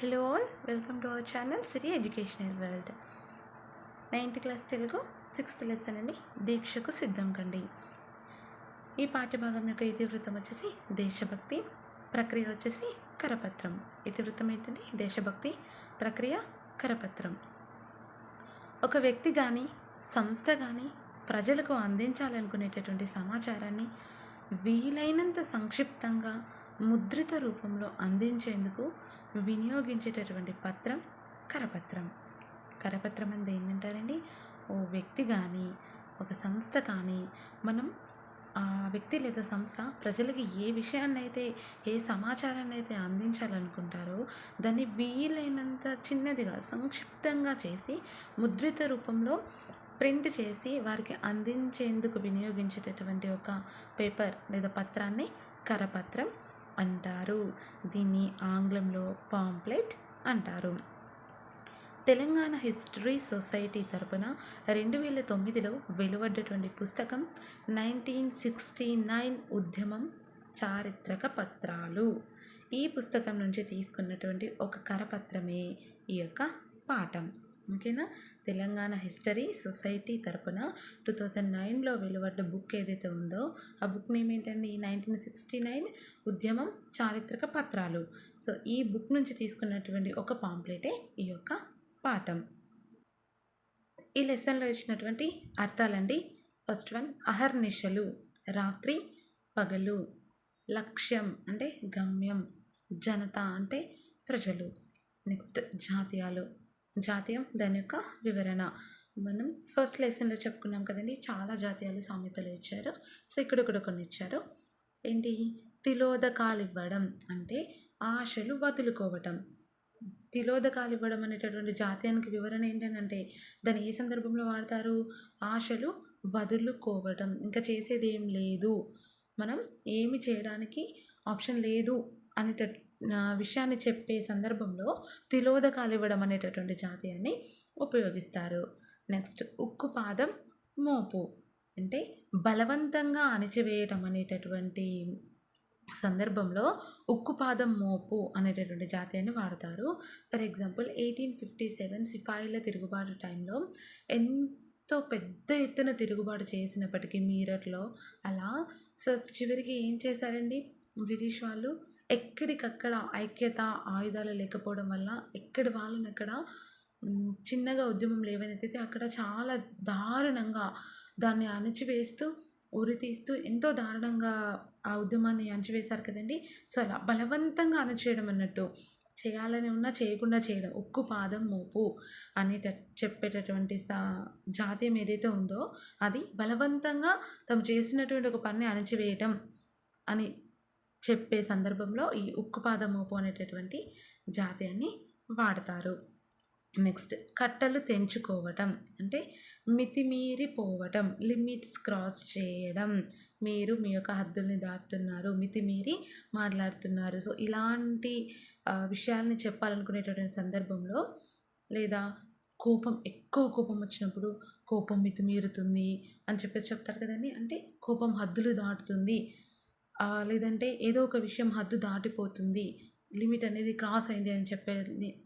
Hello all welcome to our channel Siri educational world ninth class Telugu sixth lesson అండి దీక్షకు సిద్ధం కండి. ఈ పాఠ్యభాగం యొక్క ఇతివృత్తం వచ్చేసి దేశభక్తి ప్రక్రియ వచ్చేసి కరపత్రం. ఇతివృత్తం ఏంటండి దేశభక్తి ప్రక్రియ కరపత్రం. ఒక వ్యక్తి కానీ సంస్థ కానీ ప్రజలకు అందించాలనుకునేటటువంటి సమాచారాన్ని వీలైనంత సంక్షిప్తంగా ముద్రిత రూపంలో అందించేందుకు వినియోగించేటటువంటి పత్రం కరపత్రం. కరపత్రం అంటే ఏంటంటారండి ఓ వ్యక్తి కానీ ఒక సంస్థ కానీ మనం ఆ వ్యక్తి లేదా సంస్థ ప్రజలకి ఏ విషయాన్ని అయితే ఏ సమాచారాన్ని అయితే అందించాలనుకుంటారో దాన్ని వీలైనంత చిన్నదిగా సంక్షిప్తంగా చేసి ముద్రిత రూపంలో ప్రింట్ చేసి వారికి అందించేందుకు వినియోగించేటటువంటి ఒక పేపర్ లేదా పత్రాన్ని కరపత్రం అంటారు. దీన్ని ఆంగ్లంలో పాంప్లెట్ అంటారు. తెలంగాణ హిస్టరీ సొసైటీ తరపున రెండు వేల తొమ్మిదిలో వెలువడ్డటువంటి పుస్తకం నైన్టీన్ సిక్స్టీ నైన్ ఉద్యమం చారిత్రక పత్రాలు. ఈ పుస్తకం నుంచి తీసుకున్నటువంటి ఒక కరపత్రమే ఈ యొక్క పాఠం. ఓకేనా? తెలంగాణ హిస్టరీ సొసైటీ తరపున టూ థౌజండ్ నైన్లో వెలువడ్డ బుక్ ఏదైతే ఉందో ఆ బుక్ నేమ్ ఏంటండి? నైన్టీన్ సిక్స్టీ నైన్ ఉద్యమం చారిత్రక పత్రాలు. సో ఈ బుక్ నుంచి తీసుకున్నటువంటి ఒక పాంప్లెటే ఈ యొక్క పాఠం. ఈ లెసన్లో ఇచ్చినటువంటి అర్థాలండి. ఫస్ట్ వన్ అహర్నిశలు రాత్రి పగలు లక్ష్యం అంటే గమ్యం జనత అంటే ప్రజలు. నెక్స్ట్ జాతీయాలు. జాతీయం దాని యొక్క వివరణ. మనం ఫస్ట్ లెసన్లో చెప్పుకున్నాం కదండి చాలా జాతీయాలు సామెతలు ఇచ్చారు. సో ఇక్కడ కూడా కొన్ని ఇచ్చారు. ఏంటి? తిలోదకాలు ఇవ్వడం అంటే ఆశలు వదులుకోవటం. తిలోదకాలు ఇవ్వడం అనేటటువంటి జాతీయానికి వివరణ ఏంటంటే దాన్ని ఏ సందర్భంలో వాడతారు? ఆశలు వదులుకోవటం. ఇంకా చేసేది ఏం లేదు. మనం ఏమి చేయడానికి ఆప్షన్ లేదు అనేట విషయాన్ని చెప్పే సందర్భంలో తిలోదకాలు ఇవ్వడం అనేటటువంటి జాతీయాన్ని ఉపయోగిస్తారు. నెక్స్ట్ ఉక్కు పాదం మోపు అంటే బలవంతంగా అణిచివేయడం అనేటటువంటి సందర్భంలో ఉక్కుపాదం మోపు అనేటటువంటి జాతీయాన్ని వాడతారు. For example eighteen fifty seven సిపాయిల తిరుగుబాటు టైంలో ఎంతో పెద్ద ఎత్తున తిరుగుబాటు చేసినప్పటికీ మీరట్లో అలా సో చివరికి ఏం చేశారండి? బ్రిటిష్ వాళ్ళు ఎక్కడికక్కడ ఐక్యత ఆయుధాలు లేకపోవడం వల్ల ఎక్కడి వాళ్ళని అక్కడ చిన్నగా ఉద్యమం లేవనెత్తితే అక్కడ చాలా దారుణంగా దాన్ని అణచివేస్తూ ఉరి తీస్తూ ఎంతో దారుణంగా ఆ ఉద్యమాన్ని అణచివేశారు కదండి. సో అలా బలవంతంగా అణచివేయడం అన్నట్టు చేయాలని ఉన్నా చేయకుండా చేయడం ఉక్కు పాదం మోపు అనేట చెప్పేటటువంటి సా జాతీయం ఏదైతే ఉందో అది బలవంతంగా తము చేసినటువంటి ఒక పనిని అణచివేయటం అని చెప్పే సందర్భంలో ఈ ఉక్కుపాదం మోపు అనేటటువంటి జాతీయాన్ని వాడతారు. నెక్స్ట్ కట్టలు తెంచుకోవటం. అంటే మితిమీరి పోవటం లిమిట్స్ క్రాస్ చేయడం. మీరు మీ యొక్క హద్దుల్ని దాటుతున్నారు మితిమీరి మాట్లాడుతున్నారు. సో ఇలాంటి విషయాల్ని చెప్పాలనుకునేటటువంటి సందర్భంలో లేదా కోపం ఎక్కువ కోపం వచ్చినప్పుడు కోపం మితిమీరుతుంది అని చెప్పేసి చెప్తారు కదండి. అంటే కోపం హద్దులు దాటుతుంది. లేదంటే ఏదో ఒక విషయం హద్దు దాటిపోతుంది లిమిట్ అనేది క్రాస్ అయింది అని చెప్పే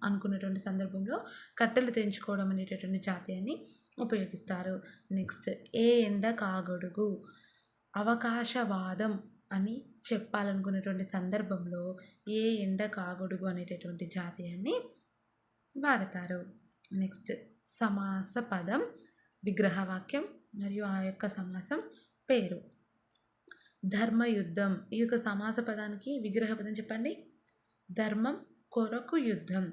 అనుకున్నటువంటి సందర్భంలో కట్టెలు తెంచుకోవడం అనేటటువంటి జాతీయాన్ని ఉపయోగిస్తారు. నెక్స్ట్ ఏ ఎండ కాగొడుగు? అవకాశవాదం అని చెప్పాలనుకున్నటువంటి సందర్భంలో ఏ ఎండ కాగొడుగు అనేటటువంటి జాతీయాన్ని వాడతారు. నెక్స్ట్ సమాస పదం విగ్రహవాక్యం మరియు ఆ యొక్క సమాసం పేరు. ధర్మయుద్ధం. ఈ యొక్క సమాస పదానికి విగ్రహ పదం చెప్పండి. ధర్మం కొరకు యుద్ధం.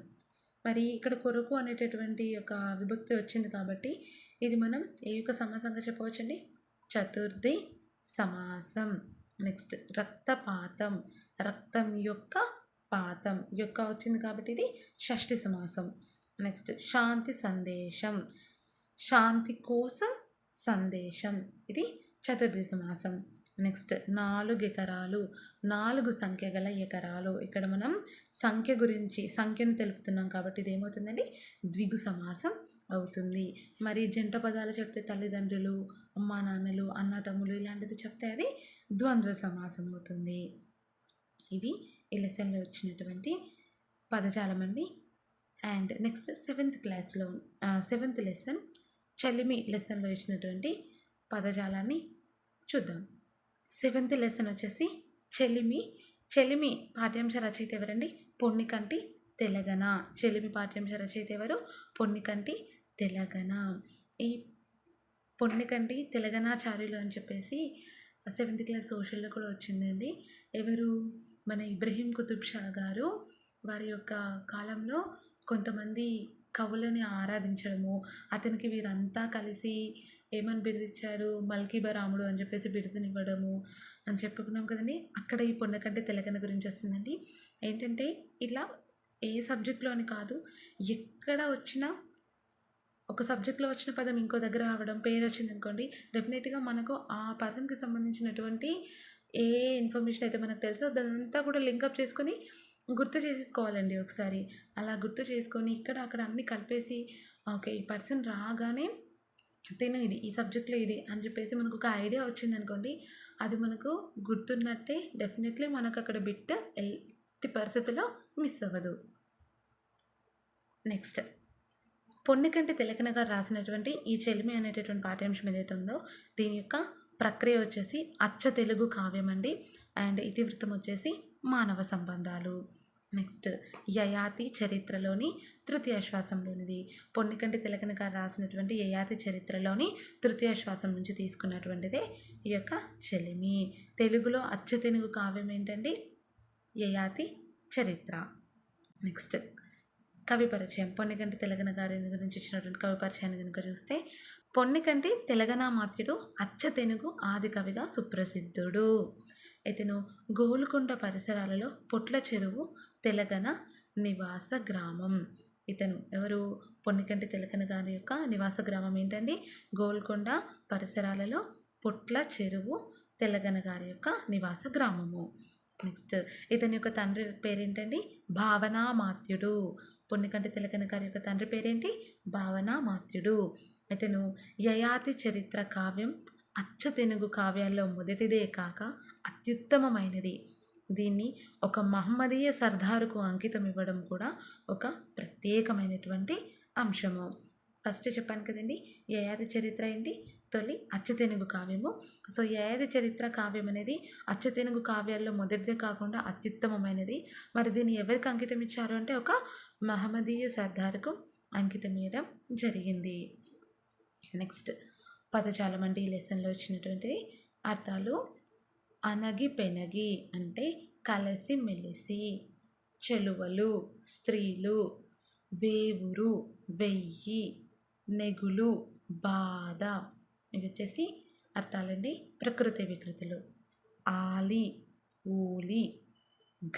మరి ఇక్కడ కొరకు అనేటటువంటి యొక్క విభక్తి వచ్చింది కాబట్టి ఇది మనం ఏ యొక్క సమాసంగా చెప్పవచ్చండి? చతుర్థి సమాసం. నెక్స్ట్ రక్తపాతం. రక్తం యొక్క పాతం యొక్క వచ్చింది కాబట్టి ఇది షష్ఠి సమాసం. నెక్స్ట్ శాంతి సందేశం. శాంతి కోసం సందేశం. ఇది చతుర్థి సమాసం. నెక్స్ట్ నాలుగు ఎకరాలు నాలుగు సంఖ్య గల ఎకరాలు. ఇక్కడ మనం సంఖ్య గురించి సంఖ్యను తెలుపుతున్నాం కాబట్టి ఇదేమవుతుందండి? ద్విగు సమాసం అవుతుంది. మరి జంట పదాలు చెప్తే తల్లిదండ్రులు అమ్మా నాన్నలు అన్న తమ్ములు ఇలాంటిది చెప్తే అది ద్వంద్వ సమాసం అవుతుంది. ఇవి ఈ లెసన్లో వచ్చినటువంటి పదజాలం అండి అండ్ నెక్స్ట్ సెవెంత్ క్లాస్లో సెవెంత్ లెసన్ చలిమి లెసన్లో ఇచ్చినటువంటి పదజాలాన్ని చూద్దాం. సెవెంత్ లెసన్ వచ్చేసి చెలిమి. చెలిమి పాఠ్యాంశ రచయిత ఎవరండి? పొన్నికంటి తెలగన. చెలిమి పాఠ్యాంశ రచయిత ఎవరు? పొన్నికంటి తెలగన. ఈ పొన్నికంటి తెలగనాచార్యులు అని చెప్పేసి సెవెంత్ క్లాస్ సోషల్లో కూడా వచ్చిందండి. ఎవరు? మన ఇబ్రహీం కుతుబ్ షా గారు. వారి యొక్క కాలంలో కొంతమంది కవులని ఆరాధించడము అతనికి వీరంతా కలిసి ఏమని బిరుదిచ్చారు? మల్కీబారాముడు అని చెప్పేసి బిరుదునివ్వడము అని చెప్పుకున్నాం కదండి. అక్కడ ఈ పొన్నకంటే తెలగన గురించి వస్తుందండి. ఏంటంటే ఇలా ఏ సబ్జెక్ట్లో అని కాదు ఎక్కడ వచ్చినా ఒక సబ్జెక్ట్లో వచ్చిన పదం ఇంకో దగ్గర రావడం పేరు వచ్చింది అనుకోండి డెఫినెట్గా మనకు ఆ పర్సన్కి సంబంధించినటువంటి ఏ ఇన్ఫర్మేషన్ అయితే మనకు తెలుసో దానంతా కూడా లింకప్ చేసుకొని గుర్తు చేసేసుకోవాలండి ఒకసారి. అలా గుర్తు చేసుకొని ఇక్కడ అక్కడ అన్నీ కలిపేసి ఓకే ఈ పర్సన్ రాగానే తిను ఇది ఈ సబ్జెక్ట్లో ఇది అని చెప్పేసి మనకు ఒక ఐడియా వచ్చింది అనుకోండి అది మనకు గుర్తున్నట్టే డెఫినెట్లీ మనకు అక్కడ బిట్ ఎట్టి పరిస్థితుల్లో మిస్ అవ్వదు. నెక్స్ట్ పొన్నికంటి తెలకన గారు రాసినటువంటి ఈ చెలిమి అనేటటువంటి పాఠ్యాంశం ఏదైతే ఉందో దీని యొక్క ప్రక్రియ వచ్చేసి అచ్చ తెలుగు కావ్యం అండి అండ్ ఇతివృత్తం వచ్చేసి మానవ సంబంధాలు. నెక్స్ట్ యయాతి చరిత్రలోని తృతీయ శ్వాసంలోనిది పొన్నికంటి తిలకన గారు రాసినటువంటి యయాతి చరిత్రలోని తృతీయ శ్వాసం నుంచి తీసుకున్నటువంటిదే ఈ యొక్క చెలిమి. తెలుగులో అచ్చ తెలుగు కావ్యం ఏంటండి? యయాతి చరిత్ర. నెక్స్ట్ కవి పరిచయం. పొన్నికంటి తెలగన గారి గురించి ఇచ్చినటువంటి కవి పరిచయాన్ని కనుక చూస్తే పొన్నికంటి తెలగనామాత్యుడు అచ్చ అచ్చతెనుగు ఆది కవిగా సుప్రసిద్ధుడు. ఇతను గోల్కొండ పరిసరాలలో పొట్ల చెరువు తెలగన నివాస గ్రామం. ఇతను ఎవరు? పొన్నికంటి తెలకన గారి యొక్క నివాస గ్రామం ఏంటండి? గోల్కొండ పరిసరాలలో పొట్ల చెరువు తెలగన గారి యొక్క నివాస గ్రామము. నెక్స్ట్ ఇతని యొక్క తండ్రి పేరేంటండి? భావనామాత్యుడు. పొన్నికంటి తిలకన గారి యొక్క తండ్రి పేరేంటి? భావనామాత్యుడు. ఇతను యయాతి చరిత్ర కావ్యం అచ్చతెనుగు కావ్యాల్లో మొదటిదే కాక అత్యుత్తమమైనది. దీన్ని ఒక మహమ్మదీయ సర్దారుకు అంకితం ఇవ్వడం కూడా ఒక ప్రత్యేకమైనటువంటి అంశము. ఫస్ట్ చెప్పాను కదండి యయాతి చరిత్ర ఏంటి? తొలి అచ్చతెనుగు కావ్యము. సో యయాతి చరిత్ర కావ్యం అనేది అచ్చతెనుగు కావ్యాల్లో మొదటిదే కాకుండా అత్యుత్తమమైనది. మరి దీన్ని ఎవరికి అంకితం ఇచ్చారు అంటే ఒక మహమ్మదీయ సర్దార్కు అంకితం ఇవ్వడం జరిగింది. నెక్స్ట్ పదజాలం అంటే ఈ లెసన్లో వచ్చినటువంటి అర్థాలు అనగి పెనగి అంటే కలసి మెలిసి చెలువలు స్త్రీలు వేవురు వెయ్యి నెగులు బాధ ఇవి వచ్చేసి అర్థాలండి ప్రకృతి వికృతులు. ఆలి ఊలి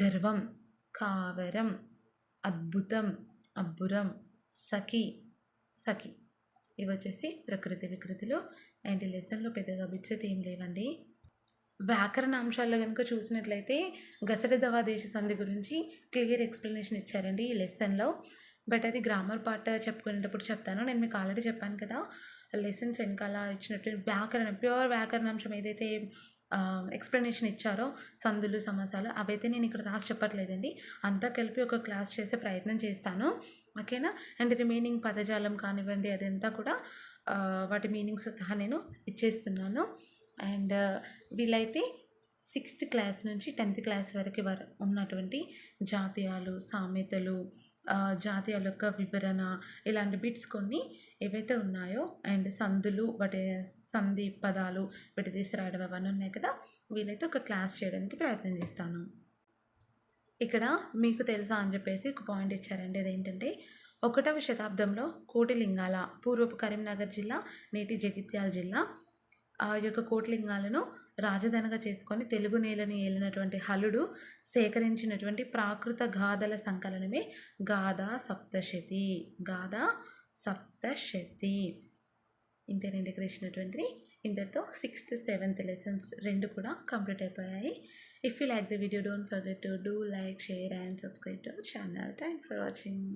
గర్వం కావరం అద్భుతం అబ్బురం సఖి సఖి. ఇవి వచ్చేసి ప్రకృతి వికృతులు. అండ్ లెసన్లో పెద్దగా బిట్స్ అయితే ఏం లేవండి. వ్యాకరణ అంశాల్లో కనుక చూసినట్లయితే గసడ దేశ సంధి గురించి క్లియర్ ఎక్స్ప్లెనేషన్ ఇచ్చారండి ఈ లెసన్లో. బట్ అది గ్రామర్ పార్ట్ చెప్పుకునేటప్పుడు చెప్తాను. నేను మీకు ఆల్రెడీ చెప్పాను కదా లెసన్స్ వెనకాల ఇచ్చినట్టు వ్యాకరణ ప్యూర్ వ్యాకరణ అంశం ఏదైతే ఎక్స్ప్లెనేషన్ ఇచ్చారో సందులు సమాసాలు అవైతే నేను ఇక్కడ రాసి చెప్పట్లేదండి. అంతా కలిపి ఒక క్లాస్ చేసే ప్రయత్నం చేస్తాను. ఓకేనా? అండ్ రిమైనింగ్ పదజాలం కానివ్వండి అదంతా కూడా వాటి మీనింగ్స్ సహా నేను ఇచ్చేస్తున్నాను. అండ్ వీలైతే సిక్స్త్ క్లాస్ నుంచి టెన్త్ క్లాస్ వరకు వర ఉన్నటువంటి జాతీయాలు సామెతలు జాతీయాల యొక్క వివరణ ఇలాంటి బిట్స్ కొన్ని ఏవైతే ఉన్నాయో అండ్ సందులు వాటి సంధి పదాలు వీటి రాయడం అవన్నీ ఉన్నాయి కదా వీలైతే ఒక క్లాస్ చేయడానికి ప్రయత్నం చేస్తాను. ఇక్కడ మీకు తెలుసా అని చెప్పేసి ఒక పాయింట్ ఇచ్చారండి. అదేంటంటే ఒకటవ శతాబ్దంలో కోటిలింగాల పూర్వపు కరీంనగర్ జిల్లా నేటి జగిత్యాల జిల్లా ఆ యొక్క కోటిలింగాలను రాజధానిగా చేసుకొని తెలుగు నేలను ఏలినటువంటి హలుడు సేకరించినటువంటి ప్రాకృత గాథల సంకలనమే గాథా సప్తశతి. గాథా సప్తశతి. ఇంతేనండి ఇక్కడ ఇచ్చినటువంటిది ఇంతటితో సిక్స్త్ సెవెంత్ లెసన్స్ రెండు కూడా కంప్లీట్ అయిపోయాయి. If you like the video don't forget to do like share and subscribe to channel thanks for watching